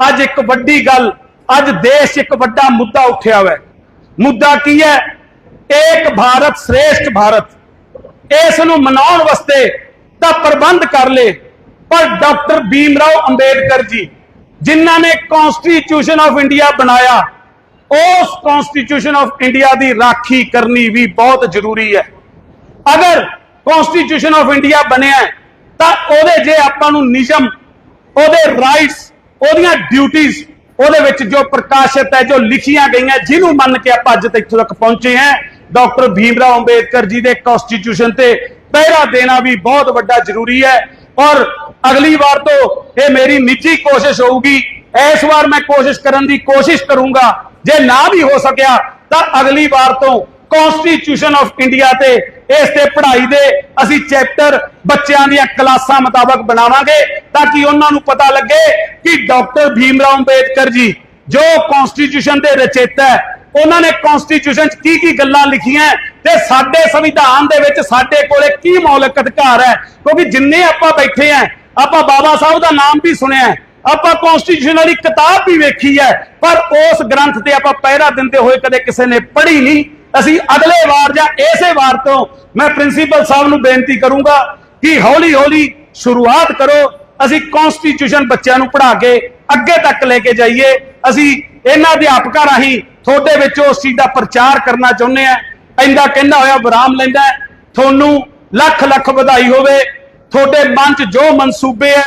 ਅੱਜ ਇੱਕ ਵੱਡੀ ਗੱਲ, ਅੱਜ ਦੇਸ਼ ਇੱਕ ਵੱਡਾ ਮੁੱਦਾ ਉੱਠਿਆ ਹੋਇਆ ਮੁੱਦਾ ਕੀ ਹੈ? ਏਕ ਭਾਰਤ ਸ੍ਰੇਸ਼ਟ ਭਾਰਤ। ਇਸ ਨੂੰ ਮਨਾਉਣ ਵਾਸਤੇ ਤਾਂ ਪ੍ਰਬੰਧ ਕਰ ਲੇ ਪਰ ਡਾਕਟਰ ਭੀਮ ਰਾਓ ਅੰਬੇਡਕਰ ਜੀ, ਜਿਨ੍ਹਾਂ ਨੇ ਕਨਸਟੀਟਿਊਸ਼ਨ ਆਫ ਇੰਡੀਆ ਬਣਾਇਆ, ਉਸ ਕਨਸਟੀਟਿਊਸ਼ਨ ਆਫ ਇੰਡੀਆ ਦੀ ਰਾਖੀ ਕਰਨੀ ਵੀ ਬਹੁਤ ਜ਼ਰੂਰੀ ਹੈ। ਅਗਰ ਕਨਸਟੀਟਿਊਸ਼ਨ ਆਫ ਇੰਡੀਆ ਬਣਿਆ ਤਾਂ ਉਹਦੇ ਜੇ ਆਪਾਂ ਨੂੰ ਨਿਯਮ, ਉਹਦੇ ਰਾਈਟਸ ਉਹਦੀਆਂ ਡਿਊਟੀਆਂ ਉਹਦੇ ਵਿੱਚ ਜੋ ਪ੍ਰਕਾਸ਼ਿਤ ਹੈ, ਜੋ ਲਿਖੀਆਂ ਗਈਆਂ, ਜਿਹਨੂੰ ਮੰਨ ਕੇ ਆਪਾਂ ਅੱਜ ਤੱਕ ਇੱਥੋਂ ਤੱਕ ਪਹੁੰਚੇ ਹਾਂ, ਡਾਕਟਰ ਭੀਮਰਾਓ ਅੰਬੇਦਕਰ ਜੀ ਦੇ ਕਨਸਟੀਟਿਊਸ਼ਨ ਤੇ ਪਹਿਰਾ ਦੇਣਾ ਵੀ ਬਹੁਤ ਵੱਡਾ ਜ਼ਰੂਰੀ ਹੈ। ਔਰ ਅਗਲੀ ਵਾਰ ਤੋਂ ਇਹ ਮੇਰੀ ਨਿੱਜੀ ਕੋਸ਼ਿਸ਼ ਹੋਊਗੀ, ਇਸ ਵਾਰ ਮੈਂ ਕੋਸ਼ਿਸ਼ ਕਰਨ ਦੀ ਕੋਸ਼ਿਸ਼ ਕਰੂੰਗਾ, ਜੇ ਨਾ ਵੀ ਹੋ ਸਕਿਆ, ਤਾਂ ਅਗਲੀ ਵਾਰ ਤੋਂ ਕਨਸਟੀਟਿਊਸ਼ਨ ਆਫ ਇੰਡੀਆ ਤੇ ਇਸ ਤੇ ਪੜ੍ਹਾਈ ਦੇ ਅਸੀਂ ਚੈਪਟਰ ਬੱਚਿਆਂ ਦੀਆਂ ਕਲਾਸਾਂ ਮੁਤਾਬਕ ਬਣਾਵਾਂਗੇ ਤਾਂ ਕਿ ਉਹਨਾਂ ਨੂੰ ਪਤਾ ਲੱਗੇ ਕਿ ਡਾਕਟਰ ਭੀਮ ਰਾਓ ਅੰਬੇਦਕਰ ਜੀ ਜੋ ਕਨਸਟੀਟਿਊਸ਼ਨ ਦੇ ਰਚੇਤਾ ਹੈ, ਉਹਨਾਂ ਨੇ ਕਨਸਟੀਟਿਊਸ਼ਨ 'ਚ ਕੀ ਕੀ ਗੱਲਾਂ ਲਿਖੀਆਂ ਤੇ ਸਾਡੇ ਸੰਵਿਧਾਨ ਦੇ ਵਿੱਚ ਸਾਡੇ ਕੋਲੇ ਕੀ ਮੌਲਿਕ ਅਧਿਕਾਰ ਹੈ? ਕਿਉਂਕਿ ਜਿੰਨੇ ਆਪਾਂ ਬੈਠੇ ਆ ਆਪਾਂ ਬਾਬਾ ਸਾਹਿਬ ਦਾ ਨਾਮ ਵੀ ਸੁਣਿਆ ਆਪਾਂ ਕਨਸਟੀਟਿਊਸ਼ਨ ਵਾਲੀ ਕਿਤਾਬ ਵੀ ਵੇਖੀ ਹੈ, ਪਰ ਉਸ ਗ੍ਰੰਥ ਤੇ ਆਪਾਂ ਪਹਿਰਾ ਦਿੰਦੇ ਹੋਏ ਕਦੇ ਕਿਸੇ ਨੇ ਪੜ੍ਹੀ ਨਹੀਂ। ਅਸੀਂ ਅਗਲੇ ਵਾਰ ਜਾਂ ਇਸੇ ਵਾਰ ਤੋਂ ਮੈਂ ਪ੍ਰਿੰਸੀਪਲ ਸਾਹਿਬ ਨੂੰ ਬੇਨਤੀ ਕਰੂੰਗਾ ਕਿ ਹੌਲੀ ਹੌਲੀ ਸ਼ੁਰੂਆਤ ਕਰੋ। ਅਸੀਂ ਕਨਸਟੀਟਿਊਸ਼ਨ ਬੱਚਿਆਂ ਨੂੰ ਪੜ੍ਹਾ ਕੇ ਅੱਗੇ ਤੱਕ ਲੈ ਕੇ ਜਾਈਏ। ਅਸੀਂ ਇਹਨਾਂ ਅਧਿਆਪਕਾਂ ਰਾਹੀਂ ਤੁਹਾਡੇ ਵਿੱਚ ਉਸ ਚੀਜ਼ ਦਾ ਪ੍ਰਚਾਰ ਕਰਨਾ ਚਾਹੁੰਦੇ ਆ ਇੰਦਾ ਕਹਿੰਦਾ ਹੋਇਆ ਵਿਰਾਮ ਲੈਂਦਾ ਤੁਹਾਨੂੰ ਲੱਖ ਲੱਖ ਵਧਾਈ ਹੋਵੇ। ਤੁਹਾਡੇ ਮਨ 'ਚ ਜੋ ਮਨਸੂਬੇ ਹੈ